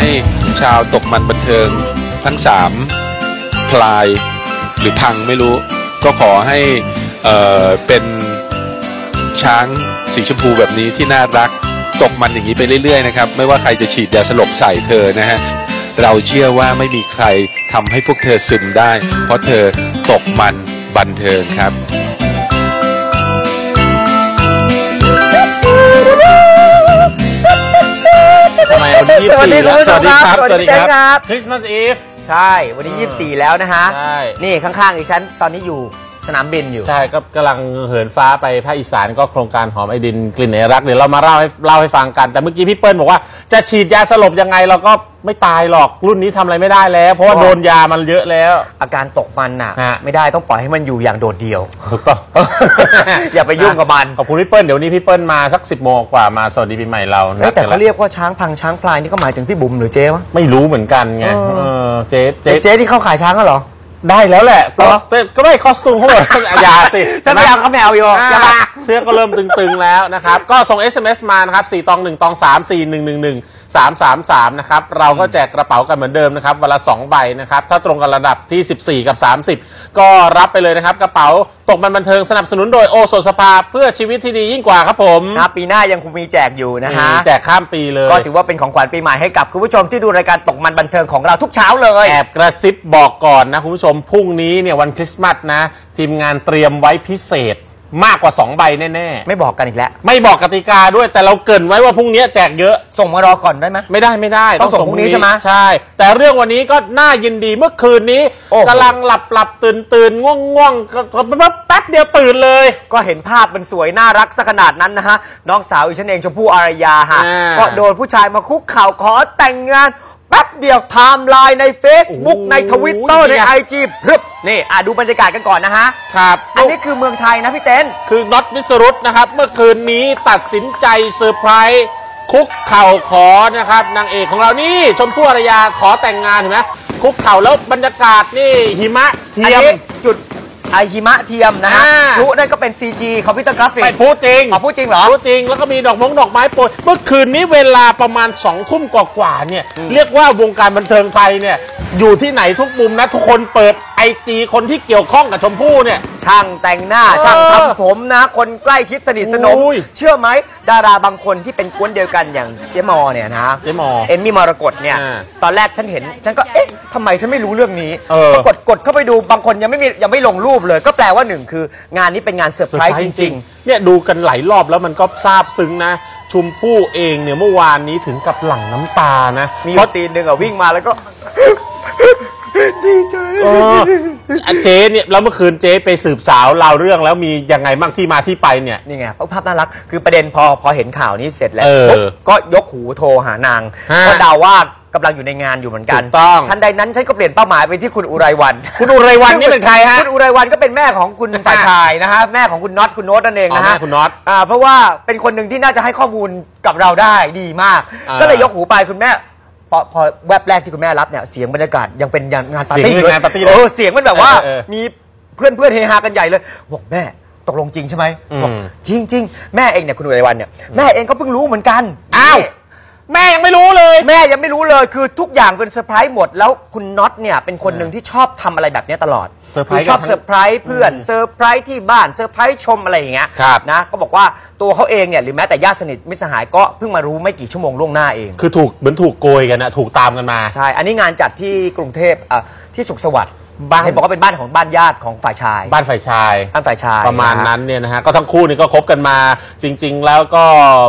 ให้ชาวตกมันบันเทิงทั้งสามพลายหรือพังไม่รู้ ก็ขอให้เอ่อเป็นช้างสีชมพูแบบนี้ที่น่ารักตกมันอย่างนี้ไปเรื่อยๆนะครับ ไม่ว่าใครจะฉีดยาสลบใส่เธอนะฮะเราเชื่อว่าไม่มีใครทำให้พวกเธอซึมได้ เพราะเธอตกมันบันเทิงครับ ทำไมวันที่สวัสดี24แล้วคุณผู้ชสวัมสดีครับครับ สวัสดีสวัสดีคครัรับคริสต์มาสอีฟใช่ วันนี้24 แล้วนะฮะ ใช่ นี่ข้างๆอีกฉันตอนนี้อยู่ สนามบินอยู่ ใช่ก็กำลังเหินฟ้าไปภาคอีสานก็โครงการหอมไอดินกลิ่นเอรักเดี๋ยวเรามาเล่าให้เล่าให้ฟังกัน แต่เมื่อกี้พี่เปิ้ลบอกว่าจะฉีดยาสลบยังไงเราก็ไม่ตายหรอกรุ่นนี้ทำอะไรไม่ได้แล้ว เพราะว่าอ๋อโดนยามันเยอะแล้ว อาการตกมันน่ะ ฮะ ไม่ได้ต้องปล่อยให้มันอยู่อย่างโดดเดี่ยว ถูกต้อง อย่าไปยุ่งกับมันขอบคุณพี่เปิ้ลเดี๋ยววนนี้พี่เปิ้ลมาสักสิบโมงกว่ามาสวัสดีปีใหม่เราเอ้ยแต่เขานัดกันละเรียกว่าช้างพังช้างพลายนี่ก็หมายถึงพี่บุ๋มหรือเจ๊วะ ไม่รู้เหมือนกันไงเออ เออเจ๊เจ๊เจ๊เจ๊ที่เข้าขายช้างก็เหรอ ได้แล้วแหละเหรอแต่ก็ไม่คอสตูมเขาบอกอยาสิฉันไม่เอาเขาไม่เอาอยู่อ่าอย่ามาเสื้อก็เริ่มตึงๆแล้วนะครับ ก็ส่ง SMS มานะครับ4ตอง1ตอง3 4 1 1 1 3 3 3 นะครับ เราก็แจกกระเป๋ากันเหมือนเดิมนะครับวันละ 2 ใบนะครับ ถ้าตรงกันระดับที่ 14 กับ 30 ก็รับไปเลยนะครับ กระเป๋าตกมันบันเทิงสนับสนุนโดยโอโซสภาเพื่อชีวิตที่ดียิ่งกว่าครับผมนะปีหน้ายังคงมีแจกอยู่นะฮะ แจกข้ามปีเลย ก็ถือว่าเป็นของขวัญปีใหม่ให้กับคุณผู้ชมที่ดูรายการตกมันบันเทิงของเราทุกเช้าเลยแอบกระซิบบอกก่อนนะคุณผู้ชมพรุ่งนี้เนี่ยวันคริสต์มาสนะทีมงานเตรียมไว้พิเศษ มากกว่า 2 ใบแน่ไม่บอกกันอีกแล้ว ๆ ไม่บอกกติกาด้วยแต่เราเกรินไว้ว่าพรุ่งนี้แจกเยอะ ส่งมารอก่อนได้ไหม ไม่ได้ไม่ได้ต้องส่งพรุ่งนี้ใช่ไหมใช่ แต่เรื่องวันนี้ก็น่ายินดีเมื่อคืนนี้โอ้โห กำลังหลับหลับตื่นตื่นง่วงง่วงก็ก็แป๊บเดียวตื่นเลย ก็เห็นภาพมันสวยน่ารักสักขนาดนั้นนะฮะ น้องสาวอีฉันเองชมพู่อารยาฮะอ่า ก็โดนผู้ชายมาคุกเข่าขอแต่งงาน แป๊บเดียวไทม์ไลน์ใน Facebook โอ้โหในทวิตเตอร์ในไอจีพรึบนี่อะดูบรรยากาศกันก่อนนะฮะ ครับ อันนี้คือเมืองไทยนะพี่เต้น คือน็อตวิสรุตนะครับ เมื่อคืนนี้ตัดสินใจเซอร์ไพรส์คุกเข่าขอนะครับนางเอกของเรานี่ชมพู่อารยาขอแต่งงานเห็นไหมคุกเข่าแล้วบรรยากาศนี่หิมะเทีอันยมนี้จุด ไอหิมะเทียมนะฮะอ่า พลุนั่นก็เป็น CG คอมพิวเตอร์กราฟิกไม่พูดจริงอ๋อพูดจริงเหรอ พูดจริง แล้วก็มีดอกมงดอกไม้โปรยเมื่อคืนนี้เวลาประมาณ2องทุ่มกว่าๆเนี่ย เรียกว่าวงการบันเทิงไทยเนี่ย อยู่ที่ไหนทุกมุมนะ ทุกคนเปิด ไอจีคนที่เกี่ยวข้องกับชมพู่เนี่ย ช่างแต่งหน้าเออช่างทำผมนะ คนใกล้ชิดสนิทสนม อุ้ยเชื่อไหมดาราบางคนที่เป็นกวนเดียวกันอย่างเจ๊มอเนี่ยนะเจ๊หมอเอมมี่มรกตเนี่ย อ่าตอนแรกฉันเห็น ฉันก็เอ๊ะทำไมฉันไม่รู้เรื่องนี้เออปรากฏกดเข้าไปดูบางคนยังไม่มียังไม่ลงรูปเลย ก็แปลว่าหนึ่งคืองานนี้เป็นงานเซอร์ไพรส์จริงเนี่ยดูกันหลายรอบแล้วมันก็ซาบซึ้งนะ ชมพู่เองเนี่ยเมื่อวานนี้ถึงกับหลั่งน้ำตานะ ๆ มีอเพราะยู่ซีนหนึ่งอะวิ่งมาแล้วก็ ดีใจเอออะเจ๊เนี่ยแล้วเมื่อคืนเจ๊ไปสืบสาวราวเรื่องแล้วมียังไงบ้างที่มาที่ไปเนี่ย นี่ไงภาพน่ารัก คือประเด็นพอพอเห็นข่าวนี้เสร็จแล้วเออปุ๊บก็ยกหูโทรหานางฮะ ก็เดาว่ากำลังอยู่ในงานอยู่เหมือนกันถูกต้อง ทันใดนั้นฉันก็เปลี่ยนเป้าหมายไปที่คุณอุไรวัน คุณอุไรวันนี่เป็นใครฮะ คุณอุไรวันก็เป็นแม่ของคุณฝ่ายชายนะฮะแม่ของคุณน็อตคุณโน้ตนั่นเองนะอ๋อฮะแม่คุณน็อตอ่าเพราะว่าเป็นคนหนึ่งที่น่าจะให้ข้อมูลกับเราได้ดีมาก อ่าก็เลยยกหูไปคุณแม่ พอพอแวบแรกที่คุณแม่รับเนี่ยเสียงบรรยากาศยังเป็นงานปาร์ตี้เสียงเป็นงานปาร์ตี้เลย เออเสียงมันแบบว่าเออเออมีเพื่อนเพื่อนๆเฮฮากันใหญ่เลยบอกแม่ตกลงจริงใช่ไหมอืมบอกจริงจริงๆแม่เองเนี่ยคุณอุไรวันเนี่ยแม่เองก็เพิ่งรู้เหมือนกันอ้าว แม่ยังไม่รู้เลย แม่ยังไม่รู้เลยคือทุกอย่างเป็นเซอร์ไพรส์หมด แล้วคุณน็อตเนี่ยเป็นคนหนึ่งที่ชอบทำอะไรแบบเนี้ยตลอดเซอร์ไพรส์คือชอบกันทั้งเซอร์ไพรส์เพื่อนเซอร์ไพรส์ที่บ้านเซอร์ไพรส์ชมอะไรอย่างเงี้ยครับ นะก็บอกว่า ตัวเขาเองเนี่ยหรือแม้แต่ญาติสนิทมิตรสหายก็เพิ่งมารู้ไม่กี่ชั่วโมงล่วงหน้าเอง คือถูกเหมือนถูกโกยกันนะถูกตามกันมา ใช่ อันนี้งานจัดที่กรุงเทพอะที่สุขสวัสดิ์บ้านเห็นบอกว่าเป็นบ้านของบ้านญาติของฝ่ายชาย บ้านฝ่ายชาย บ้านฝ่ายชาย ประมาณฮนั้นเนี่ยนะฮะก็ทั้งคู่นี่ก็คบกันมาจริง ๆ แล้วก็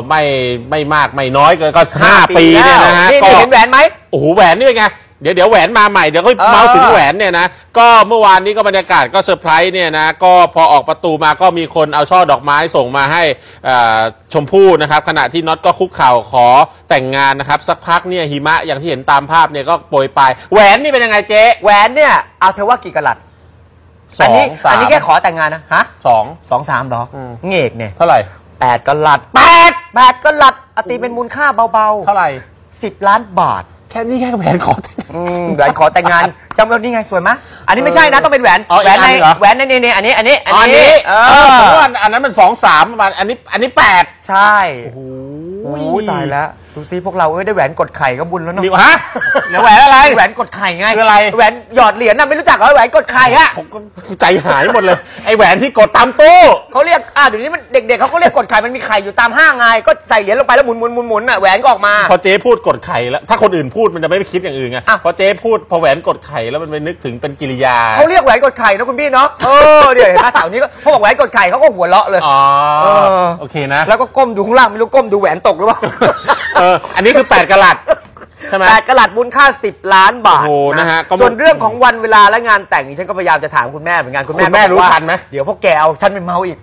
ไม่ไม่มากไม่น้อยก็ก็ห้าปีเนี่ยนะฮะนี่ก็นี่เห็นแหวนไหมโอ้โหแหวนนี่เป็นไง เดี๋ยวเดี๋ยวแหวนมาใหม่เดี๋ยวก็เออเมาถึงแหวนเนี่ยนะก็เมื่อวานนี้ก็บรรยากาศก็เซอร์ไพรส์เนี่ยนะก็พอออกประตูมาก็มีคนเอาช่อดอกไม้ส่งมาให้อ่าชมพู่นะครับขณะที่น็อตก็คุกเข่าขอแต่งงานนะครับ สักพักเนี่ยหิมะอย่างที่เห็นตามภาพเนี่ยก็โปรยปลายแหวนนี่เป็นยังไงเจ๊แหวนเนี่ยเอาเธอว่ากี่กะลัดสอัองนี้สามอันนี้แค่ขอแต่งงานนะฮะสองสองสามเหรออมเงกเนี่ยเท่าไหร่แปดกะลัดแปดแปดกะลัดอะตีเป็นมูลค่าเบาเท่าไหร่ๆสิบล้านบาท แค่นี้แค่แหวนขอแต่งงาน อืมแหวนขอแต่งงานจำเป็นนี่ไงสวยไหมอันนี้ไม่ใช่นะต้องเป็นแหวนอ๋อแหวนในอีกอันหนึ่งเหรอ แหวนในนี่ๆอันนี้อันนี้อ๋ออันนี้เอเออผมอว่าอันนั้นมันสองสามประมาณอันนี้อันนี้แปดใช่โอ้โหโอ้ยตายแล้วดูซิพวกเราเอ้ยได้แหวนกดไข่ก็บุญแล้วเนาะมีฮะเดี๋ยวแหวนอะไร แหวนกดไข่ไงคืออะไร แหวนหยอดเหรียญน่ะไม่รู้จักเหรอแหวนกดไข่อะผมก็ใจหายหมดเลย ไอ้แหวนที่กดตามตู้เขาเรียกอ่าเดี๋ยวนี้มันเด็กๆเขาก็เรียกกดไข่มันมีไข่อยู่ตามห้างไงก็ใส่เหรียญลงไปแล้วหมุนหมุนหมุนหมุนอะแหวนก็ออกมา พอเจ๊พูดกดไข่แล้วถ้าคนอื่นพูดมันจะไม่ไปคิดอย่างอื่นไงอ้าวพอเจ๊พูดพอแหวนกดไข่แล้วมันไปนึกถึงเป็นกิริยาเขาเรียกแหวนกดไข่นะคุณพี่เนาะเออเดี๋ยวเห็นไหมแถวนี้ก็เขาบอกแหวนกดไข่เขาก็หัวเราะเลยอ๋อเออโอเคนะ แล้วก็ก้มดูข้างล่างไม่รู้ก้มดูแหวนตกหรือเปล่า เอออันนี้คือ 8กะลัดใช่ไหม แปดกะลัดมูลค่า 10 ล้านบาทโอ้โหนะฮะก็ส่วนเรื่องของวันเวลาและงานแต่งนี่ฉันก็พยายามจะถามคุณแม่เหมือนกันคุณแม่คุณแม่ก็บอกรู้ว่าทันไหม เดี๋ยวพวกแกเอาฉันเป็นเมาอีก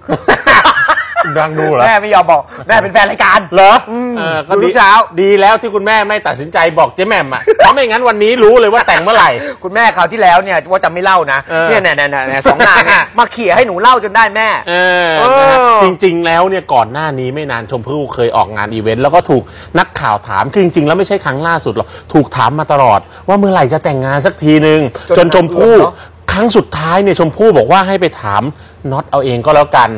ดังดูเหรอ แม่ไม่ยอมบอก แม่เป็นแฟนรายการเหรอมเออก็ดูทุดีกเช้า ดีแล้วที่คุณแม่ไม่ตัดสินใจบอกเจ๊แหม่มอะเพราะไม่งั้นวันนี้รู้เลยว่าแต่งเมื่อไหร่ คุณแม่คราวที่แล้วเนี่ยว่าจะไม่เล่านะเออ เนี่ยเนี่ยเนี่ยเนี่ยสองนางเนี่ยมาเขี่ยให้หนูเล่าจนได้แม่ เออเออนะฮะจริงๆ แล้วเนี่ยก่อนหน้านี้ไม่นานชมพู่เคยออกงานอีเวนต์แล้วก็ถูกนักข่าวถามคือจริงๆ แล้วไม่ใช่ครั้งล่าสุดหรอกถูกถามมาตลอด ว่าเมื่อไหร่จะแต่งงานสักทีนึงจนชมพู่ ครั้งสุดท้ายเนี่ยชมพู่บอกว่าให้ไปถามน็อตเอาเองก็แล้วกัน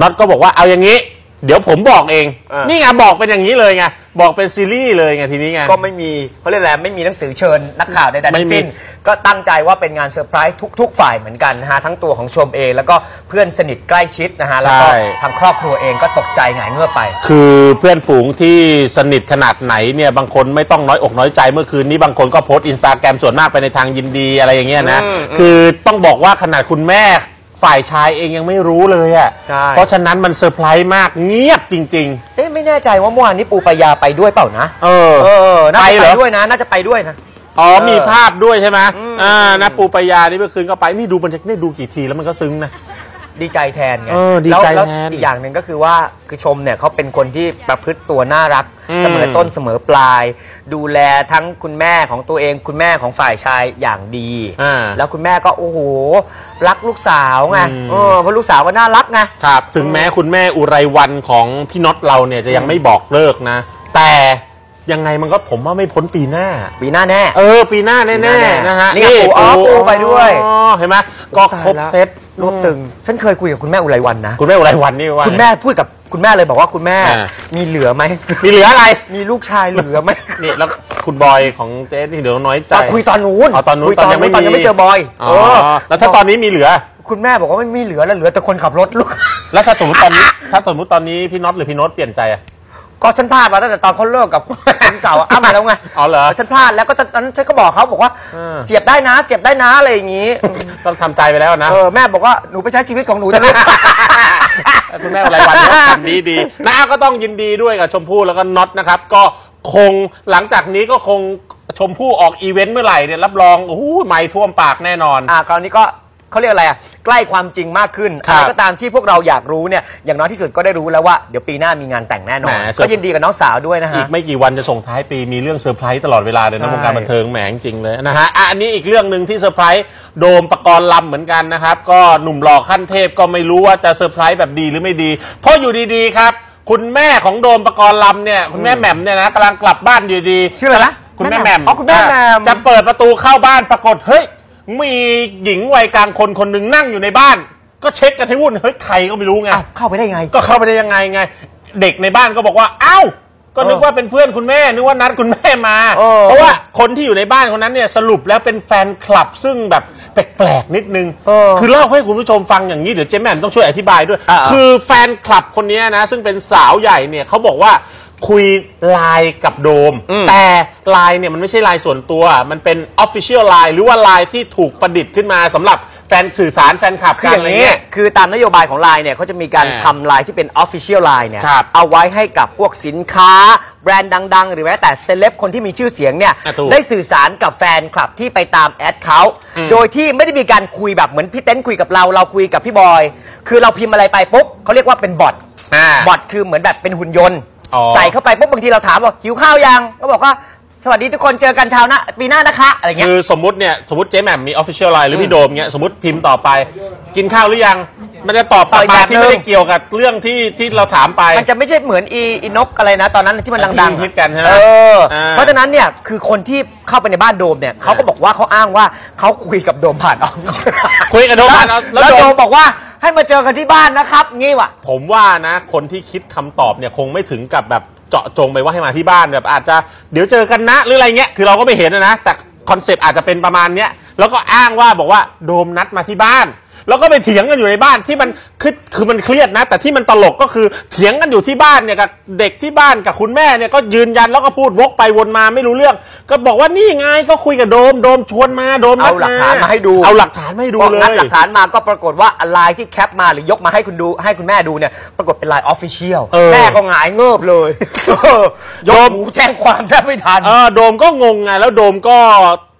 น็อตก็บอกว่าเอาอย่างนี้ เดี๋ยวผมบอกเองเออนี่ไงบอกเป็นอย่างนี้เลยไงบอกเป็นซีรีส์เลยไงทีนี้ไง ก็ไม่มีเขาเรียกอะไรไม่มีหนังสือเชิญนักข่าวใดๆไม่ทั้งมี สิ้น ก็ตั้งใจว่าเป็นงานเซอร์ไพรส์ทุก ๆ ฝ่ายเหมือนกันนะฮะ ทั้งตัวของชมเองแล้วก็เพื่อนสนิทใกล้ชิดนะฮะ แล้วก็ทางครอบครัวเองก็ตกใจหงายเงือบไป คือเพื่อนฝูงที่สนิทขนาดไหนเนี่ยบางคนไม่ต้องน้อยอกน้อยใจเมื่อคืนนี้บางคนก็โพสต์อินสตาแกรมส่วนมากไปในทางยินดีอะไรอย่างเงี้ยนะอืมคือต้องบอกว่าขนาดคุณแม่ ฝ่ายชายเองยังไม่รู้เลยอะใช่เพราะฉะนั้นมันเซอร์ไพรส์มากเงียบจริง เอ๊ะไม่แน่ใจว่าเมื่อวานนี้ปูปายาไปด้วยเปล่านะ ๆ เออ เออน่าจะไปเหรไปอด้วยนะ น่าจะไปด้วยนะ อ๋อเออมีภาพด้วยใช่ไหมอืม อ่านะปูปายานี่เมื่อคืนก็ไป นี่ดูบรรยากาศนี่ดูกี่ทีแล้วมันก็ซึ้งนะ ดีใจแทนไงเออดีใจล้วแทนล้วอีกอย่างหนึ่งก็คือว่าคือชมเนี่ยเขาเป็นคนที่ประพฤติตัวน่ารัก อืม เสมอต้นเสมอปลาย ดูแลทั้งคุณแม่ของตัวเองคุณแม่ของฝ่ายชายอย่างดี อ่า แล้วคุณแม่ก็โอ้โหรักลูกสาวไงอืม เออเพราะลูกสาวก็น่ารักไง ครับ ถึงแม้คุณแม่อุไรวันของพี่น็อตเราเนี่ยจะยังไม่บอกเลิกนะ แต่ยังไงมันก็ผมว่าไม่พ้นปีหน้าปีหน้าแน่ เออ ปีหน้าแน่ปีหน้าแน่ๆนะฮะนี่ไงปู่อ๋อปู่ไปด้วยอ๋อเห็นไหมก็ครบเซต รวบตึง ฉันเคยคุยกับคุณแม่อุไรวันนะ คุณแม่อุไรวันนี่ว่า คุณแม่พูดกับคุณแม่เลยบอกว่าคุณแม่ อ่า มีเหลือไหม มีเหลืออะไร มีลูกชายเหลือไหมนี่แล้วคุณบอยของเจ๊นี่เดี๋ยวน้อยใจตอนคุยตอนนู้นอ๋อตอนนู้นคุยตอนยังไม่ตอนยังมีไม่เจอบอยอ๋อเออแล้วถ้าตอนนี้มีเหลือ คุณแม่บอกว่าไม่มีเหลือแล้วเหลือแต่คนขับรถลูก แล้วถ้าสมมติตอนนี้ ถ้าสมมติตอนนี้พี่น็อตหรือพี่โน้ตเปลี่ยนใจอะ ก็ฉันพลาดมาตั้งแต่ตอนเขาเลิกกับ คนเก่าอะอ้ำมาแล้วไงอ๋อเหรอ ฉันพลาดแล้วก็ตอนนั้นฉันก็บอกเขาบอกว่าเออ เสียบได้นะ เสียบได้นะอะไรอย่างงี้ต้องทำใจไปแล้วนะ เออแม่บอกว่าหนูไปใช้ชีวิตของหนูเถอะลูก คุณแม่อะไรวันนี้ทำดีดีๆนะก็ต้องยินดีด้วยกับชมพู่แล้วก็น็อตนะครับ ก็คงหลังจากนี้ก็คงชมพู่ออกอีเวนต์เมื่อไหร่เนี่ยรับรองโอ้โหไม่ท่วมปากแน่นอน อ่าคราวนี้ก็ เขาเรียกอะไรอะใกล้ความจริงมากขึ้นครับอะไรก็ตามที่พวกเราอยากรู้เนี่ยอย่างน้อยที่สุดก็ได้รู้แล้วว่าเดี๋ยวปีหน้ามีงานแต่งแน่นอนแหม ก็ยินดีกับน้องสาวด้วยนะอีฮะ กไม่กี่วันจะส่งท้ายปีมีเรื่องเซอร์ไพรส์ตลอดเวลาเลยนะใช่วงการบันเทิงแหมจริงๆเลยนะฮะอะอันนี้อีกเรื่องหนึ่งที่เซอร์ไพรส์โดมปกรณ์ลำเหมือนกันนะครับ ก็หนุ่มหล่อขั้นเทพก็ไม่รู้ว่าจะเซอร์ไพรส์แบบดีหรือไม่ดี เพราะอยู่ดีๆครับ คุณแม่ของโดมปกรณ์ลำเนี่ยคุณแม่แหม่มเนี่ยนะกำลังกลับบ้านอยู่ดี ชื่ออะไรนะคุณแม่แหม่มอ๋อคุณแม่แหม่ม จะเปิดประตูเข้าบ้านปรากฏเฮ้ย มีหญิงวัยกลางคนคนหนึ่งนั่งอยู่ในบ้าน ก็เช็คกันให้วุ่นเฮ้ยใครก็ไม่รู้ไงอ้าวเข้าไปได้ไง ก็เข้าไปได้ยังไงไง เด็กในบ้านก็บอกว่าเอ้าก็นึกเออว่าเป็นเพื่อนคุณแม่นึกว่านัดคุณแม่มา เออเพราะว่าคนที่อยู่ในบ้านคนนั้นเนี่ยสรุปแล้วเป็นแฟนคลับซึ่งแบบแปลกๆนิดนึง เออคือเล่าให้คุณผู้ชมฟังอย่างนี้เดี๋ยวเจ๊แหม่มต้องช่วยอธิบายด้วย อ่าคือแฟนคลับคนนี้นะ ซึ่งเป็นสาวใหญ่เนี่ยเขาบอกว่า คุยไลน์กับโดมอืมแต่ไลน์เนี่ยมันไม่ใช่ไลน์ส่วนตัว มันเป็น Official Line หรือว่าไลน์ที่ถูกประดิษฐ์ขึ้นมาสำหรับแฟนสื่อสารแฟนคลับคือกัอนย่าอะไรงนี้เงี้ยคือตามนโยบายของไลน์เนี่ยเขาจะมีการอ่าทำไลน์ที่เป็น Official Line เนี่ย ครับเอาไว้ให้กับพวกสินค้า แบรนด์ดัง ๆ หรือแม้แต่เซเลบคนที่มีชื่อเสียงเนี่ย อะถูกได้สื่อสารกับแฟนคลับที่ไปตามแอดเขา โดยที่ไม่ได้มีการคุยแบบเหมือนพี่เต้นคุยกับเรา เราคุยกับพี่บอย คือเราพิมพ์อะไรไปปุ๊บเขาเรียกว่าเป็นบอท อ่า บอทคือเหมือนแบบเป็นหุ่นยนต์ อ๋อ ใส่เข้าไปปุ๊บบางทีเราถามว่าหิวข้าวยังก็บอกว่าสวัสดีทุกคนเจอกันเช้าหน้าปีหน้านะคะอะไรเงี้ย คือสมมติเนี่ยสมมติเจ๊แหม่มมี Official Line หรือพี่โดมเงี้ยสมมติพิมพ์ต่อไป กินข้าวหรือยัง มันจะตอบกลับต่ออีกมาแบบที่ไม่นึได้ง เกี่ยวกับเรื่องที่ที่เราถามไป มันจะไม่ใช่เหมือนอีอีนกอะไรนะ ตอนนั้นที่มันดังที่ฮิตกันใช่ไหมเอออ่าเพราะฉะนั้นเนี่ยคือคนที่เข้าไปในบ้านโดมเนี่ยเขาก็บอกว่าเขาอ้างว่าเขาคุยกับโดมผ่านออฟคุยกับโดมผ่านเอาแล้แล้ววโดโดมมบอกว่า ให้มาเจอกันที่บ้านนะครับ งี้ว่ะ ผมว่านะคนที่คิดคำตอบเนี่ยคงไม่ถึงกับแบบเจาะจงไปว่าให้มาที่บ้านแบบอาจจะเดี๋ยวเจอกันนะหรืออะไรเงี้ยคือเราก็ไม่เห็นนะนะแต่คอนเซปต์อาจจะเป็นประมาณเนี้ยแล้วก็อ้างว่าบอกว่าโดมนัดมาที่บ้าน แล้วก็ไปเถียงกันอยู่ในบ้านที่มันคือคือมันเครียดนะ แต่ที่มันตลกก็คือเถียงกันอยู่ที่บ้านเนี่ยกับเด็กที่บ้านกับคุณแม่เนี่ยก็ยืนยันแล้วก็พูดวกไปวนมาไม่รู้เรื่อง ก็บอกว่านี่ไงก็คุยกับโดมโดมชวนมาโดมนัดเอาหลักฐานมาให้ดู เอาหลักฐานมาให้ดูพอเลงัดยหลักฐานมาก็ปรากฏว่าไลน์ที่แคปมาหรือยกมาให้คุณดูให้คุณแม่ดูเนี่ยปรากฏเป็นไลน์ออฟฟิเชียลเออ แม่ก็หงายเงิบเลยยกหูแจ้งความแทบไม่ทัน เออโดมก็งงไงแล้วโดมก็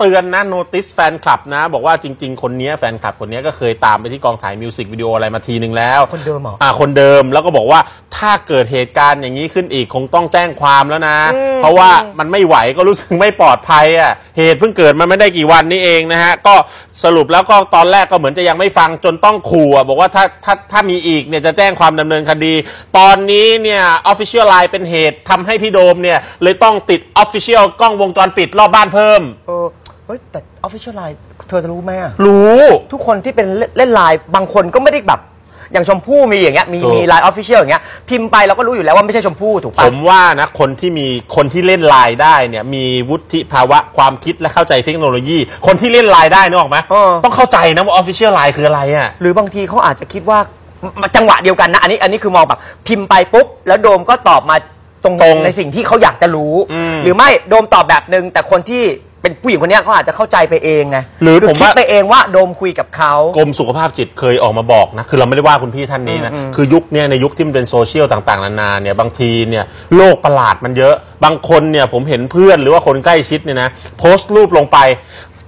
เตือนนะโนติสแฟนคลับนะ บอกว่าจริง ๆ คนเนี้ยแฟนคลับคนเนี้ยก็เคยตามไปที่กองถ่ายมิวสิกวิดีโออะไรมาทีนึงแล้ว คนเดิมเหรออ่าคนเดิมแล้วก็บอกว่าถ้าเกิดเหตุการณ์อย่างนี้ขึ้นอีกคงต้องแจ้งความแล้วนะ เพราะว่ามันไม่ไหวก็รู้สึกไม่ปลอดภัยอะเหตุเพิ่งเกิดมันไม่ได้กี่วันนี้เองนะฮะก็สรุปแล้วก็ตอนแรกก็เหมือนจะยังไม่ฟังจนต้องขู่อะบอกว่าถ้าถ้าถ้ามีอีกเนี่ยจะแจ้งความดำเนินคดี ตอนนี้เนี่ยออฟฟิเชียลไลน์เป็นเหตุทำให้พี่โดมเนี่ยเลยต้องติดออฟฟิเชียลกล้องวงจรปิดรอบบ้านเพิ่มเออเฮ้ยแต่ออฟฟิเชียลไลน์เธอจะรู้ไหมอะรู้ ทุกคนที่เป็นเล่นเล่นไลน์บางคนก็ไม่ได้แบบ อย่างชมพู่มีอย่างเงี้ยมีถูก มีไลน์ออฟฟิเชียลอย่างเงี้ยพิมพ์ไปเราก็รู้อยู่แล้วว่าไม่ใช่ชมพู่ถูกผปะ มว่านะคนที่มีคนที่เล่นไลน์ได้เนี่ยมีวุฒิภาวะความคิดและเข้าใจเทคโนโลยี คนที่เล่นไลน์ได้นึกออกไหมเออ ต้องเข้าใจนะว่าออฟฟิเชียลไลน์คืออะไรอะ หรือบางทีเขาอาจจะคิดว่าจังหวะเดียวกันนะ อันนี้อันนี้คือมองแบบพิมพ์ไปปุ๊บ แล้วโดมก็ตอบมาตรงตรงในสิ่งที่เขาอยากจะรู้ อืม หรือไม่โดมตอบแบบนึงแต่คนที่ เป็นผู้หญิงคนเนี้ยเขาอาจจะเข้าใจไปเองไงหรือคืผมคิดว่า ไปเองว่าโดมคุยกับเขา กรมสุขภาพจิตเคยออกมาบอกนะ คือเราไม่ได้ว่าคุณพี่ท่านนี้นะ คือยุคเนี้ยในยุคที่มันเป็นโซเชียลต่างๆ นานาเนี่ยบางทีเนี่ยโลกประหลาดมันเยอะ บางคนเนี่ยผมเห็นเพื่อนหรือว่าคนใกล้ชิดเนี่ยนะโพสต์รูปลงไป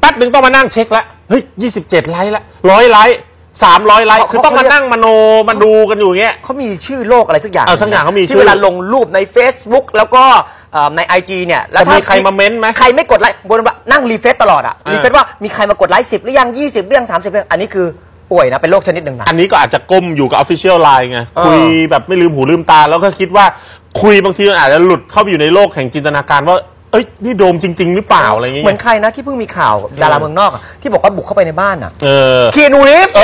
แป๊บหนึ่งต้องมานั่งเช็คละเฮ้ย27ไลค์ละร้อยไลค์300ไลค์เขาคือต้องมาเขาเรียกนั่งมโนมาดูกันอยู่อย่างเงี้ย เขามีชื่อโลกอะไรสักอย่างเออสักอย่างเขามีชื่อ ที่เวลาลงรูปใน Facebook แล้วก็ เอ่อใน IG เนี่ยแล้วจะมีใครมาเม้นต์ไหม ใครไม่กดไลค์บนว่านั่งรีเฟซตลอดอะอ่ารีเฟซว่ามีใครมากดไลค์10หรือยัง20หรือยัง30หรือยังอันนี้คือป่วยนะเป็นโรคชนิดหนึ่งนะ อันนี้ก็อาจจะก้มอยู่กับ Official Line ไงเออคุยแบบไม่ลืมหูลืมตา แล้วก็คิดว่าคุยบางทีมันอาจจะหลุดเข้าไปอยู่ในโลกแห่งจินตนาการว่า เอ้ย นี่โดมจริง ๆ หรือเปล่า อะไรอย่างเงี้ยเหมือนใครนะที่เพิ่งมีข่าวดาราเมืองนอกอะที่บอกว่าบุกเข้าไปในบ้านอะเออ คีนูรีฟเอ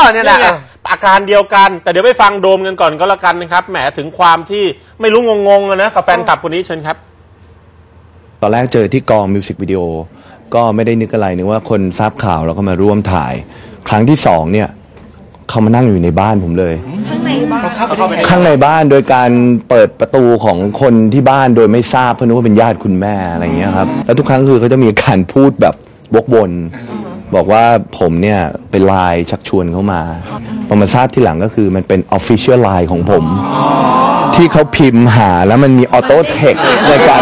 อเนี่ยแหละไง อาการเดียวกัน แต่เดี๋ยวไปฟังโดมกันก่อนก็แล้วกันนะครับแหมถึงความที่ไม่รู้งงๆอะนะกับแฟนคลับคนนี้เชิญครับ ตอนแรกเจอที่กองมิวสิกวิดีโอก็ไม่ได้นึกอะไรนึกว่าคนทราบข่าวแล้วก็มาร่วมถ่าย ครั้งที่สองเนี่ยเขามานั่งอยู่ในบ้านผมเลย ข้างในบ้านข้างในบ้านโดยการเปิดประตูของคนที่บ้านโดยไม่ทราบเพราะนึกว่าเป็นญาติคุณแม่อะไรอย่างเงี้ยครับแล้วทุกครั้งคือเขาจะมีการพูดแบบวกวนบอกว่าผมเนี่ยเป็นไลน์ชักชวนเขามา พอมาทราบทีหลังก็คือมันเป็น Official Line ของผม ที่เขาพิมพ์หาแล้วมันมีออโต้เทคในการ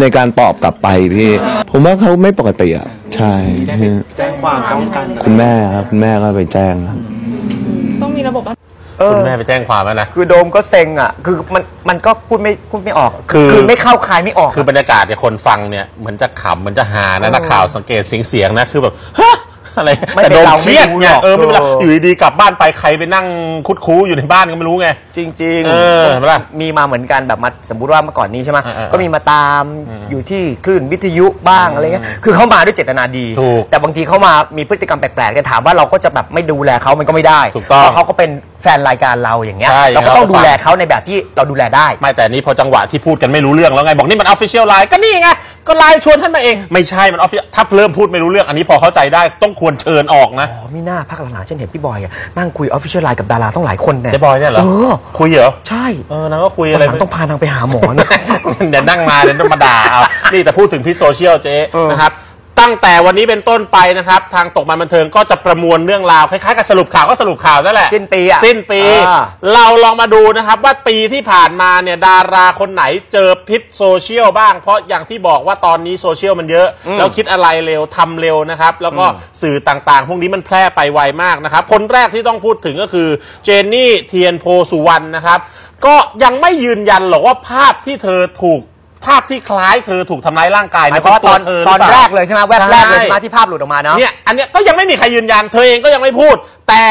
ในการตอบกลับไปพี่ ผมว่าเขาไม่ปกติอะ ใช่แจ้งความคุณแม่ครับ คุณแม่ก็ไปแจ้งครับ ต้องมีระบบว่าเออคุณแม่ไปแจ้งความแล้วนะ คือโดมก็เซ็งอะ คือมันมันก็พูดไม่พูดไม่ออกคือคือไม่เข้าคายไม่ออก คือบรรยากาศเนี่ยคนฟังเนี่ยเหมือนจะขำเหมือนจะหานะนักข่าวสังเกตเสียงเสียงนะ คือแบบฮะ อะไรไม่แต่เป็นโดมเราเครียดไม่รู้ไงหรอกเออไม่เป็นไรเอออ อยู่ดีๆกลับบ้านไปใครไปนั่งคุดคู้อยู่ในบ้านก็ไม่รู้ไง จริงเออเห็นปะล่ะมีมาเหมือนกันแบบมาสมมุติว่าเมื่อก่อนนี้ใช่ไหมเออเออก็มีมาตามอยู่ที่คลื่นวิทยุบ้างอะไรเงี้ยคือเขามาด้วยเจตนาดี ถูกแต่บางทีเขามามีพฤติกรรมแปลกๆแต่ถามว่าเราก็จะแบบไม่ดูแลเขามันก็ไม่ได้ถูกต้องเพราะเขาก็เป็นแฟนรายการเราอย่างเงี้ยใช่ เราก็ต้องเขาก็ดูแลฟังเขาในแบบที่เราดูแลได้ ไม่แต่นี่พอจังหวะที่พูดกันไม่รู้เรื่องแล้วไงบอกนี่มันออฟฟิเชียลไลน์ก็นี่ไงก็ไลน์ชวนท่านมาเอง ไม่ใช่มันออฟฟิถ้าเริ่มพูดไม่รู้เรื่องอันนี้พอเข้าใจได้ต้องควรเชิญออกนะ อ๋อมีหน้าพักหลังๆฉันเห็นพี่บอยอะนั่งคุยออฟฟิเชียลไลน์กับดาราต้องหลายคนเนี่ยเจ๊บอยเนี่ยเหรอ เออ คุยเหรอ ใช่เออนางก็คุยอะไรหลังๆต้องพานางไปหาหมอนะ เดี๋ยวนั่งมาเดี๋ยวต้องมาด่าเอานี่แต่พูดถึงพี่โซเชียลเจ๊เออนะครับ ตั้งแต่วันนี้เป็นต้นไปนะครับ ทางตกมันบันเทิงก็จะประมวลเรื่องราวคล้ายๆกับสรุปข่าวก็สรุปข่าวนั่นแหละ สิ้นปีอะสิ้นปี อ่า เราลองมาดูนะครับว่าปีที่ผ่านมาเนี่ยดาราคนไหนเจอพิษโซเชียลบ้าง เพราะอย่างที่บอกว่าตอนนี้โซเชียลมันเยอะ แล้วคิดอะไรเร็วทำเร็วนะครับ แล้วก็สื่อต่างๆ พวกนี้มันแพร่ไปไวมากนะครับ คนแรกที่ต้องพูดถึงก็คือเจนนี่เทียนโพสุวรรณนะครับ ก็ยังไม่ยืนยันหรอกว่าภาพที่เธอถูก ภาพที่คล้ายเธอถูกทำร้ายร่างกายหมายเนี่ยความว่าตอนเป็วธตอนหปาแรกเลยใช่ไหมแวบแรกเลยใช่ไหมใช่ที่ภาพหลุดออกมาเนาะเนี่ยอันเนี้ยก็ยังไม่มีใครยืนยันเธอเองก็ยังไม่พูด แต่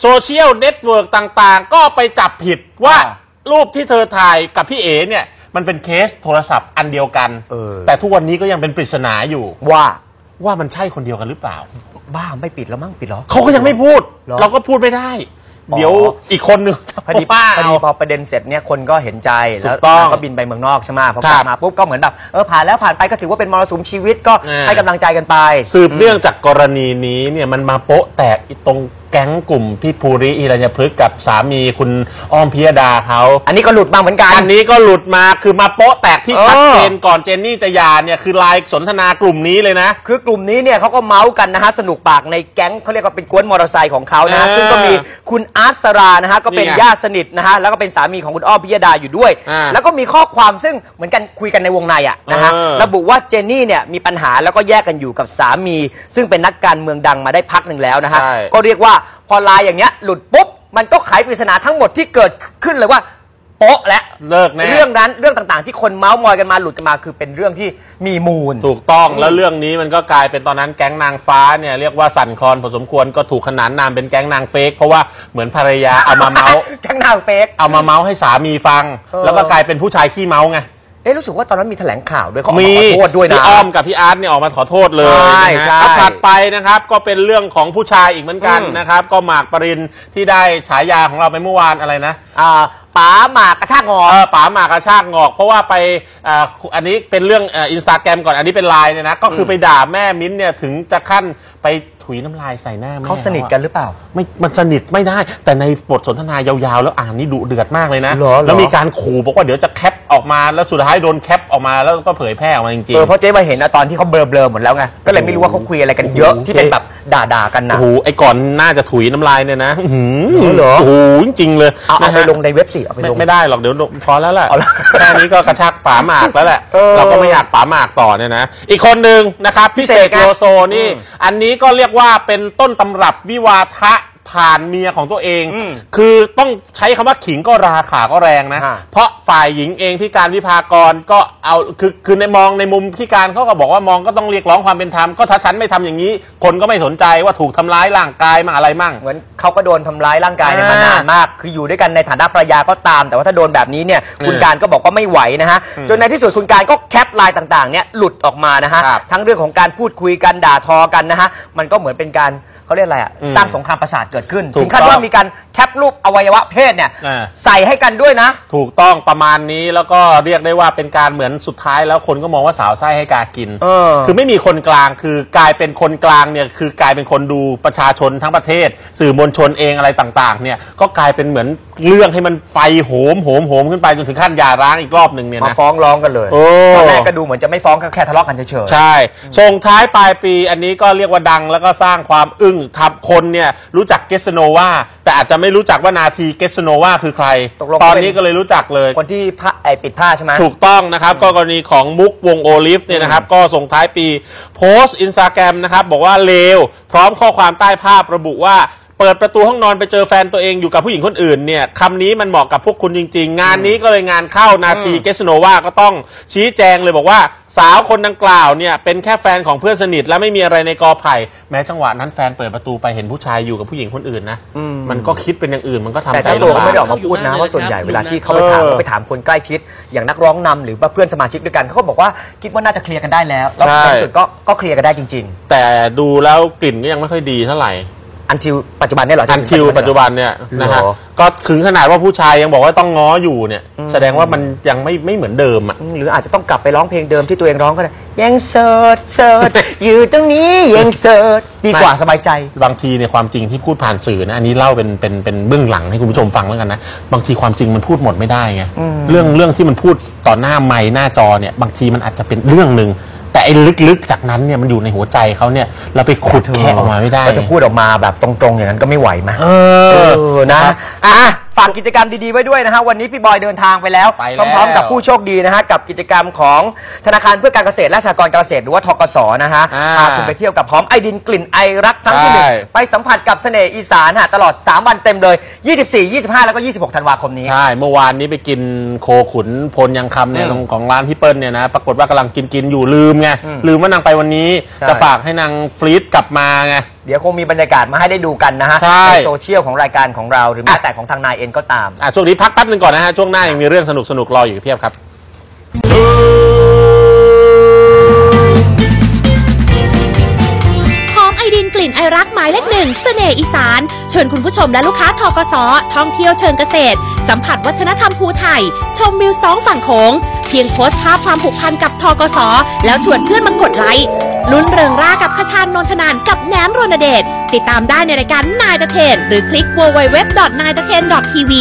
โซเชียลเน็ตเวิร์กต่างๆ ก็ไปจับผิดว่าอ่ารูปที่เธอถ่ายกับพี่เอ๋เนี่ยมันเป็นเคสโทรศัพท์อันเดียวกันเออแต่ทุกวันนี้ก็ยังเป็นปริศนาอยู่ว่าว่ามันใช่คนเดียวกันหรือเปล่า บ้าไม่ปิดแล้วมั้งปิดเหรอเขาก็ยังไม่พูดเหรอเราก็พูดไม่ได้ เดี๋ยวอีกคนนึงจะพอดีป้าพอเอาดีพอประเด็นเสร็จเนี่ยคนก็เห็นใจถูแล้วกต้องนางก็บินไปเมืองนอกใช่ไหมพอกครัลับบมาปุ๊บก็เหมือนแบบเออผ่านแล้วผ่านไปก็ถือว่าเป็นมรสุมชีวิตก็อ่าให้กำลังใจกันไป สืบเนื่องจากกรณีนี้เนี่ยมันมาโป๊ะแตกอีตรงแก๊งกลุ่มพี่ภูริอิรัญญพฤกษ์กับสามีคุณอ้อมพิยดาเขา อันนี้ก็หลุดมาเหมือนกัน อันนี้ก็หลุดมาคือมาโป๊ะแตกที่เออชัดเจนก่อนเจนนี่จะหยาเนี่ยคือไลน์สนทนากลุ่มนี้เลยนะ คือกลุ่มนี้เนี่ยเขาก็เมาส์กันนะฮะสนุกปากในแก๊งเขาเรียกว่าเป็นกวนมอเตอร์ไซค์ของเขานะฮะเออซึ่งก็มีคุณอาร์ตสรานะฮะก็เป็นนี่ไงญาติสนิทนะฮะแล้วก็เป็นสามีของคุณอ้อมพิยดาอยู่ด้วยอ่าแล้วก็มีข้อความซึ่งเหมือนกันคุยกันในวงในอะนะฮะเออระบุว่าเจนนี่เนี่ยมีปัญหาแล้วก็แยกกันอยู่กับสามี ซึ่งเป็นนักการเมืองดังมาได้พักหนึ่งแล้วนะฮะใช่ก็เรียกว่าพอไลายอย่างเงี้ยหลุดปุ๊บมันก็ไขปริศนาทั้งหมดที่เกิดขึ้นเลยว่าโป๊ะและเลิกแน่ เรื่องนั้นเรื่องต่างๆ ที่คนเมาส์มอยกันมาหลุดกันมาคือเป็นเรื่องที่มีมูล ถูกต้องแล้วเรื่องนี้มันก็กลายเป็นตอนนั้นแก๊งนางฟ้าเนี่ยเรียกว่าสั่นคลอนพอสมควรก็ถูกขนานนามเป็นแก๊งนางเฟกเพราะว่าเหมือนภรรยาเอามาเมาส์ แก๊งนางเฟก เอามาเมาส์ให้สามีฟังเออแล้วก็กลายเป็นผู้ชายขี้เมาส์ไง เอ๊ะรู้สึกว่าตอนนั้นมีแถลงข่าวด้วยเขาออกมีมาขอโทษด้วยนะ พี่อ้อมกับพี่อาร์ตเนี่ยออกมาขอโทษเลยใช่นะใช่ฮะก็ถัดไปนะครับก็เป็นเรื่องของผู้ชายอีกเหมือนกันอืม นะครับ ก็หมากปรินที่ได้ฉายาของเราไปเมื่อวานอะไรนะอ่าป๋าหมากกระชากงอ เออป๋าหมากกระชากงอก เพราะว่าไปอ่าอันนี้เป็นเรื่องอินสตาแกรมก่อนอันนี้เป็นไลน์เนี่ยนะก็คือไปด่าแม่มิ้นท์เนี่ยถึงจะขั้น ไปถุยน้ำลายใส่หน้าแม่เขาสนิทกันหรือเปล่า ไม่มันสนิทไม่ได้ แต่ในบทสนทนายาวๆ แล้วอ่านนี่ดุเดือดมากเลยนะเหรอเหรอแล้วมีการขู่บอกว่าเดี๋ยวจะแคปออกมาแล้วสุดท้ายโดนแคปออกมาแล้วก็เผยแพร่ออกมาจริงเออเพราะเจ๊มาเห็นนะตอนที่เขาเบลอๆหมดแล้วไงก็เลยไม่รู้ว่าเขาคุยอะไรกันเยอะโอ้โหที่เป็นแบบด่าๆกันๆนะโอ้โหไอ้ก่อนน่าจะถุยน้ำลายเนี่ยนะอื้อหืเหรอโอ้โหจริงๆเลยเอาเอานะไปฮะลงในเว็บสิเอาไปไม่ลงไม่ได้หรอกเดี๋ยวพอแล้วแหละเอาละแค่นี้ก็กระชากป๋าหมากแล้วแหละเออเราก็ไม่อยากป๋าหมากต่อเนี่ยนะ อีกคนหนึ่งนะครับพี่เสกพี่เสกอะโลโซนี่อันนี้ก็เรียกว่าเป็นต้นตำรับวิวาทะ ผ่านเมียของตัวเองอืมคือต้องใช้คำว่าขิงก็ราขาก็แรงนะฮะเพราะฝ่ายหญิงเองพี่การวิภากรก็เอาคือคือในมองในมุมพี่การเขาก็บอกว่ามองก็ต้องเรียกร้องความเป็นธรรมก็ถ้าฉันไม่ทำอย่างนี้ คนก็ไม่สนใจว่าถูกทำร้ายร่างกายมั่งอะไรมั่งเหมือนเขาก็โดนทำร้ายร่างกายเนี่ยอ่ามมานานมาก คืออยู่ด้วยกันในฐานะภรรยาก็ตาม แต่ว่าถ้าโดนแบบนี้เนี่ยคุณเออการก็บอกว่าไม่ไหวนะฮะจนในที่สุดคุณการก็แคปไลน์ต่างๆเนี่ยหลุดออกมานะฮะครับทั้งเรื่องของการพูดคุยกันด่าทอกันนะฮะมันก็เหมือนเป็นการ เขาเรียกอะไรอะอืมสร้างสงครามประสาทเกิดขึ้นถูกถึงขั้นต้องว่ามีการแคปรูปอวัยวะเพศเนี่ยอ่าใส่ให้กันด้วยนะ ถูกต้องประมาณนี้แล้วก็เรียกได้ว่าเป็นการเหมือนสุดท้ายแล้วคนก็มองว่าสาวไส้ให้กากินเออคือไม่มีคนกลางคือกลายเป็นคนกลางเนี่ยคือกลายเป็นคนดูประชาชนทั้งประเทศ สื่อมวลชนเองอะไรต่างๆ เนี่ยก็กลายเป็นเหมือนเรื่องให้มันไฟโหมโหมโหมขึ้นไปจนถึงขั้นหย่าร้างอีกรอบหนึ่งเนี่ยมานะฟ้องร้องกันเลยโอ้ตอนแรกก็ดูเหมือนจะไม่ฟ้องก็แค่ทะเลาะกันเฉยๆใช่ส่งท้ายปลายปีอันนี้ก็เรียกว่าดังแล้วก็สร้างความอึ้งทำคนเนี่ยรู้จักเกสโนวาแต่อาจจะไม่รู้จักว่านาทีเกสโนวาคือใคร ตกลง ตอนเป็นนี้ก็เลยรู้จักเลย คนที่ผ้าไอปิดผ้าใช่ไหม ถูกต้องนะครับก็กรณีของมุกวงโอลิฟเนี่ยนะครับ ก็ส่งท้ายปีโพสต์อินสตาแกรมนะครับ บอกว่าเลว พร้อมข้อความใต้ภาพระบุว่า เปิดประตูห้องนอนไปเจอแฟนตัวเองอยู่กับผู้หญิงคนอื่นเนี่ยคำนี้มันเหมาะกับพวกคุณจริง ๆ งานนี้ก็เลยงานเข้านาทีเกสโนวาก็ต้องชี้แจงเลยบอกว่าสาวคนดังกล่าวเนี่ยเป็นแค่แฟนของเพื่อนสนิทและไม่มีอะไรในกอไผ่แม้จังหวะนั้นแฟนเปิดประตูไปเห็นผู้ชายอยู่กับผู้หญิงคนอื่นนะมันก็คิดเป็นอย่างอื่นมันก็ทำแต่ใจเจ้าตัวลำก็บาก ไม่ได้ออกมาพูดนะว่าส่วนใหญ่เวลาที่เขาไปถามเออเขาไปถามคนใกล้ชิด อย่างนักร้องนำหรือว่าเพื่อนสมาชิกด้วยกันเขาก็บอกว่าคิดว่าน่าจะเคลียร์กันได้แล้วแล้วใช่ในที่สุดก็ก็เคลียร์กันได้จริง แต่ดูแล้วกลิ่นก็ยังไม่ค่อยดีเท่าไหร่ๆ อันทิวปัจจุบันเนี่ยเหรออันทิวปัจจุบันเนี่ยนะฮะเหรอก็ถึงขนาดว่าผู้ชายยังบอกว่าต้องง้ออยู่เนี่ย แสดงว่ามันยังไม่ไม่เหมือนเดิมอะอืมหรืออาจจะต้องกลับไปร้องเพลงเดิมที่ตัวเองร้องก็ได้ยังโสดโสดอยู่ตรงนี้ยังโสดดีกว่าสบายใจ บางทีเนี่ยความจริงที่พูดผ่านสื่อนะอันนี้เล่าเป็นเป็นเป็นเบื้องหลังให้คุณผู้ชมฟังแล้วกันนะบางทีความจริงมันพูดหมดไม่ได้ไงเรื่องเรื่องที่มันพูดต่อหน้าไมค์หน้าจอเนี่ยบางทีมันอาจจะเป็นเรื่องหนึ่ง แต่ไอ้ลึกๆจากนั้นเนี่ยมันอยู่ในหัวใจเขาเนี่ยเราไปขุดแคะออกมาไม่ได้ ก็จะพูดออกมาแบบตรงๆอย่างนั้นก็ไม่ไหวไหมเอเอออนะอะ ฝากกิจกรรมดีๆไว้ด้วยนะฮะวันนี้พี่บอยเดินทางไปแล้วไปแล้ว พร้อมๆกับผู้โชคดีนะฮะกับกิจกรรมของธนาคารเพื่อการเกษตรและสหกรณ์การเกษตรหรือว่าทกสนะฮะอ่าพาคุณไปเที่ยวกับหอมไอดินกลิ่นไอรักทั้งที่หนึ่งใช่ ไปสัมผัสกับเสน่ห์อีสานฮะตลอด 3 วันเต็มเลย 24 25 แล้วก็ 26 ธันวาคมนี้ ใช่ เมื่อวานนี้ไปกินโคขุนพลยังคำเนี่ยอืมของของร้านพี่เปิ้ลเนี่ยนะ ปรากฏว่ากำลังกินกินอยู่ลืมไงอืมลืมว่านางไปวันนี้ ใช่ จะฝากให้นางฟรีดกลับมาไง เดี๋ยวคงมีบรรยากาศมาให้ได้ดูกันนะฮะใช่ โซเชียลของรายการของเราหรือแม้แต่ของทางนายเอ็นก็ตาม อะช่วงนี้พักแป๊บหนึงก่อนนะฮะ ช่วงหน้ายังมีเรื่องสนุกสนุกๆรออยู่เพียบครับหอมไอดินกลิ่นไอรักหมายเลขหนึ่งเสน่ห์อีสานชวนคุณผู้ชมและลูกค้าทกสท่องเที่ยวเชิงเกษตร สัมผัสวัฒนธรรมภูไทย ชมวิวสองฝั่งโขง เพียงโพสต์ภาพความผูกพันกับทกศแล้วชวนเพื่อนมากดไลค์ลุ้นเริงร่ากับขชานนทนานกับแหนมโรนเดชติดตามได้ในรายการนายตะเทนหรือคลิก w w w n a i t a t e n t v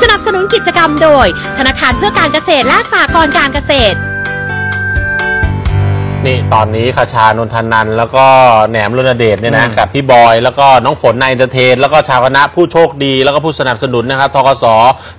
สนับสนุนกิจกรรมโดย ธนาคารเพื่อการเกษตรและสหกรณ์การเกษตร นี่ตอนนี้คาชานนทนันท์แล้วก็แหนมรณเดชเนี่ยนะอืมกับพี่บอย แล้วก็น้องฝนนายเอนเตอร์เทน แล้วก็ชาวคณะผู้โชคดี แล้วก็ผู้สนับสนุนนะครับทกส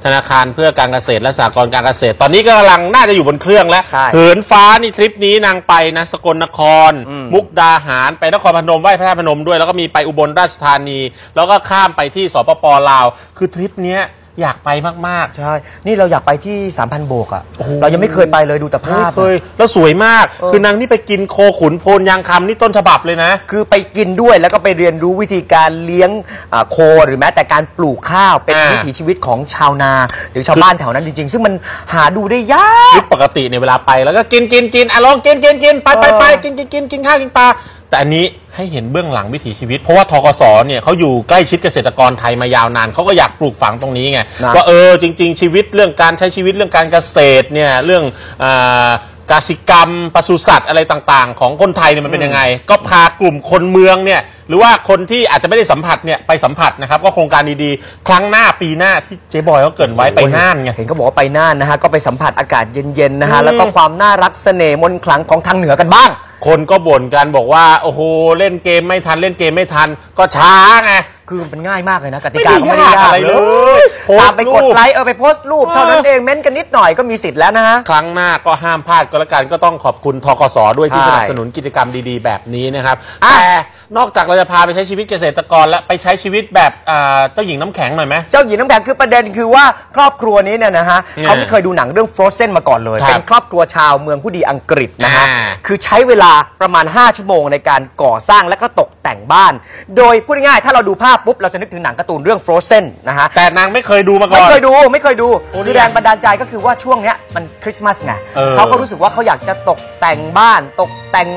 ธนาคารเพื่อการเกษตรและสหกรณ์การเกษตร ตอนนี้ก็กำลังน่าจะอยู่บนเครื่องแล้วใช่เหินฟ้านี่ทริปนี้นางไปนะสกลนครอืมมุกดาหารไปนครพนมไหว้พระธาตุพนมด้วย แล้วก็มีไปอุบลราชธานี แล้วก็ข้ามไปที่สปปลาว คือทริปเนี้ย อยากไปมากๆใช่ นี่เราอยากไปที่ 3,000 โบกอะโอ้โห เรายังไม่เคยไปเลยดูแต่ภาพไม่เคยอะแล้วสวยมาก เออ คือนางนี่ไปกินโคขุนโพนยางคำนี่ต้นฉบับเลยนะ คือไปกินด้วยแล้วก็ไปเรียนรู้วิธีการเลี้ยงอ่าโคหรือแม้แต่การปลูกข้าวเป็นอ่า วิถีชีวิตของชาวนา หรือชาวบ้านแถวนั้นจริง ๆ ซึ่งมันหาดูได้ยาชีกวิตปกติในยเวลาไปแล้วก็กินกินกินอะลองกินกินกินไปไปไปเออ กินกินกินกินข้าวกินปลา แต่อันนี้ให้เห็นเบื้องหลังวิถีชีวิต เพราะว่าทกสเนี่ยเขาอยู่ใกล้ชิดเกษตรกรไทยมายาวนานเขาก็อยากปลูกฝังตรงนี้ไงนะว่าเออจริง ๆ ชีวิตเรื่องการใช้ชีวิตเรื่องการเกษตรเนี่ยเรื่องอ่ากสิกรรมปศุสัตว์อะไรต่างๆ ของคนไทยเนี่ยมันเป็นยังไง ก็พากลุ่มคนเมืองเนี่ยหรือว่าคนที่อาจจะไม่ได้สัมผัสเนี่ยไปสัมผัสนะครับก็โครงการดีๆ ครั้งหน้าปีหน้าที่เจ๊บอยเขาเกรินไว้ไปน่านไงเห็นเขาบอกว่าไปน่านนะฮะก็ไปสัมผัสอากาศเย็นๆนะฮะอืมแล้วก็ความน่ารักเสน่ห์มนต์ขลังของทางเหนือกันบ้าง คนก็บ่นกันบอกว่าโอ้โหเล่นเกมไม่ทันเล่นเกมไม่ทันก็ช้าไง คือมันง่ายมากเลยนะกติไม่กาได้ก็ไม่ได้ยากยากอะไรเลยโพสต์ตามไปกดรูปไลค์เออไปโพสต์รูปเท่านั้นเองเม้นต์กันนิดหน่อยก็มีสิทธิ์แล้วนะฮะ ครั้งหน้าก็ห้ามพลาดก็แล้วกันก็ต้องขอบคุณทกสด้วยที่ใช่สนับสนุนกิจกรรมดีๆ แบบนี้นะครับอะแต่ นอกจากเราจะพาไปใช้ชีวิตเกษตรกรแล้วไปใช้ชีวิตแบบอ่าเจ้าหญิงน้ำแข็งหน่อยไหม เจ้าหญิงน้ำแข็งคือประเด็นคือว่าครอบครัวนี้เนี่ยนะฮะเนี่ยเขาไม่เคยดูหนังเรื่อง Frozen มาก่อนเลย ครับเป็นครอบครัวชาวเมืองผู้ดีอังกฤษนะฮะอ่า คือใช้เวลาประมาณ 5 ชั่วโมงในการก่อสร้างและก็ตกแต่งบ้าน โดยพูดง่ายๆถ้าเราดูภาพปุ๊บเราจะนึกถึงหนังการ์ตูนเรื่อง Frozen นะฮะ แต่นางไม่เคยดูมาก่ไม่อนเคยดูไม่เคยดูโอ้นี่คือแรงบันดาลใจก็คือว่าช่วงเนี้ยมันคริสต์มาสไงเออเขาก็รู้สึกว่าเขาอยากจะตกแต่งบ้าน ตกแต่ง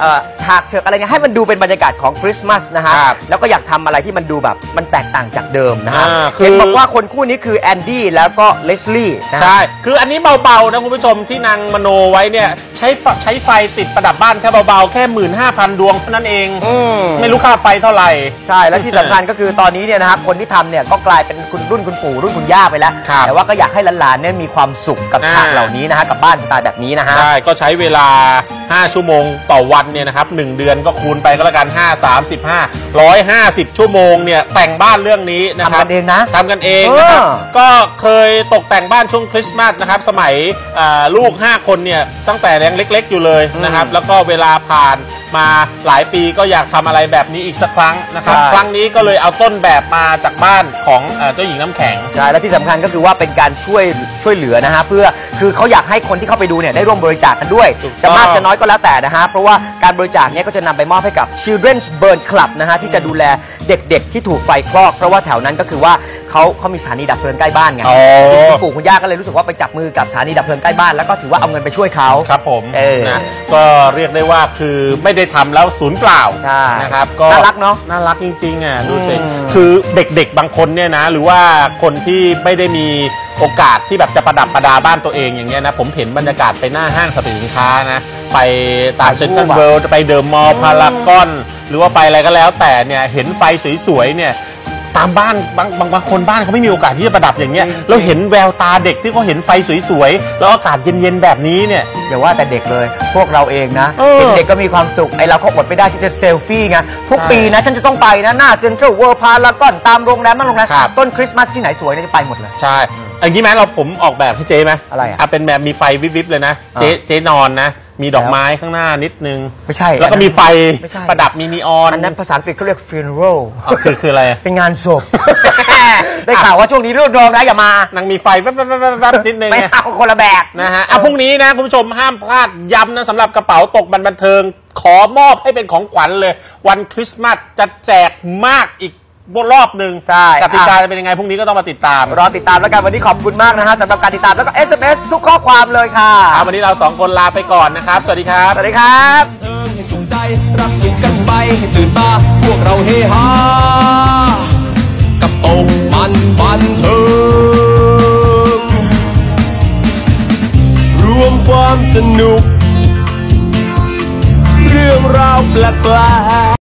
เอ่อฉากเฉิกอะไรเงี้ยให้มันดูเป็นบรรยากาศของคริสต์มาสนะฮะครับแล้วก็อยากทำอะไรที่มันดูแบบมันแตกต่างจากเดิมนะฮะอ่าคือ เห็นบอกว่าคนคู่นี้คือแอนดี้แล้วก็เลสลี่นะฮะ ใช่ คืออันนี้เบาๆนะคุณผู้ชมที่นางมโนไว้เนี่ยใช้ไฟใช้ไฟติดประดับบ้านแค่เบาๆ แค่หมื่นห้าพันดวงเท่านั้นเองอืมไม่รู้ค่าไฟเท่าไหร่ ใช่และที่สำคัญก็คือตอนนี้เนี่ยนะครับคนที่ทำเนี่ยก็กลายเป็นคุณรุ่นคุณปู่รุ่นคุณย่าไปแล้ว ครับแต่ว่าก็อยากให้หลานๆเนี่ยมีความสุขกับอ่าฉากเหล่านี้นะฮะกับบ้านสไตล์แบบนี้นะฮะ ใช่ ก็ใช้เวลา 5 ชั่วโมงต่อวันเนี่ยนะครับ1เดือนก็คูณไปก็แล้วกัน 5 35 150 ชั่วโมงเนี่ยแต่งบ้านเรื่องนี้นะครับทำกันเองนะทำกันเองนะครับเออก็เคยตกแต่งบ้านช่วงคริสต์มาสนะครับสมัยอ่าลูก 5 คนเนี่ยตั้งแต่ยังเล็ก ๆ อยู่เลยนะครับแล้วก็เวลาผ่านมาหลายปีก็อยากทำอะไรแบบนี้อีกสักครั้งนะครับใช่ครั้งนี้ก็เลยเอาต้นแบบมาจากบ้านของเอ่อเจ้าหญิงน้ำแข็งใช่และที่สำคัญก็คือว่าเป็นการช่วยช่วยเหลือนะฮะเพื่อคือเขาอยากให้คนที่เข้าไปดูเนี่ยได้ร่วมบริจาคกันด้วยถูกต้องจะมากจะน้อยก็แล้วแต่นะฮะ เพราะว่าการบริจาคเนี้ยก็จะนำไปมอบให้กับ Children's Burn Club นะฮะ ที่จะดูแลเด็กๆ ที่ถูกไฟคลอก เพราะว่าแถวนั้นก็คือว่าเขาเขามีสถานีดับเพลิงใกล้บ้านไงอ๋อ คุณปู่คุณย่าก็เลยรู้สึกว่าไปจับมือกับสถานีดับเพลิงใกล้บ้านแล้วก็ถือว่าเอาเงินไปช่วยเขา ครับผมเออ นะก็เรียกได้ว่าคือไม่ได้ทำแล้วศูนย์เปล่าใช่นะครับก็ น่ารักเนอะน่ารักจริงๆอะดูสิอืมคือเด็กๆบางคนเนี่ยนะ หรือว่าคนที่ไม่ได้มี โอกาสที่แบบจะประดับประดาบ้านตัวเองอย่างเงี้ยนะ ผมเห็นบรรยากาศไปหน้าห้างสรรพสินค้านะ ไปตามเซ็นทรัลเวิลด์ไปเดอะมอลล์พารากอน หรือว่าไปอะไรก็แล้วแต่เนี่ยเห็นไฟสวยๆเนี่ยตามบ้านบางบางบางคนบ้านเขาไม่มีโอกาสที่จะประดับอย่างเงี้ยแล้วเห็นแววตาเด็กที่เขาเห็นไฟสวยๆ แล้วอากาศเย็นๆ แบบนี้เนี่ย อย่าว่าแต่เด็กเลย พวกเราเองนะเออเด็กๆก็มีความสุข ไอเราก็อดไม่ได้ที่จะเซลฟี่ไงทุกใช่ปีนะฉันจะต้องไปนะ หน้าเซ็นทรัลเวิลด์พารากอนตามโรงแรมนั่นโรงแรมครับต้นคริสต์มาสที่ไหนสวยเนี่ยจะไปหมดเลย ใช่ อย่างนี้ไหมเราผมออกแบบให้เจ๊ไหมอะไรอะ เป็นแบบมีไฟวิบๆเลยนะ เจ๊อ่าเจ๊นอนนะ มีดอกไม้ข้างหน้านิดนึง ไม่ใช่แล้วก็มีไฟไม่ใช่ ประดับมีนีออนอันนั้นภาษาอังกฤษเขาเรียก funeral อ๋อคือคืออะไรเป็นงานศพ ได้ข่าวว่าช่วงนี้รุ่นรองนะอย่ามา นางมีไฟแวบๆๆๆนิดนึงไม่ไงเอาคนละแบบนะฮะอะพรุ่งนี้นะคุณผู้ชมห้ามพลาดย้ำนะสำหรับกระเป๋าตกบันบันเทิง ขอมอบให้เป็นของขวัญเลย วันคริสต์มาสจะแจกมากอีก รอบหนึ่งใช่ กติกาจะเป็นยังไงพรุ่งนี้ก็ต้องมาติดตามรอติดตามแล้วกันวันนี้ขอบคุณมากนะฮะสำหรับการติดตามแล้วก็ SMS ทุกข้อความเลยค่ะเอาวันนี้เราสองคนลาไปก่อนนะครับ สวัสดีครับ สวัสดีครับเทิให้สุใจรับสุขกันไปตื่นตาพวกเราเฮฮากับต๊มันบันเทิงรวมความสนุก เรื่องราวแปลก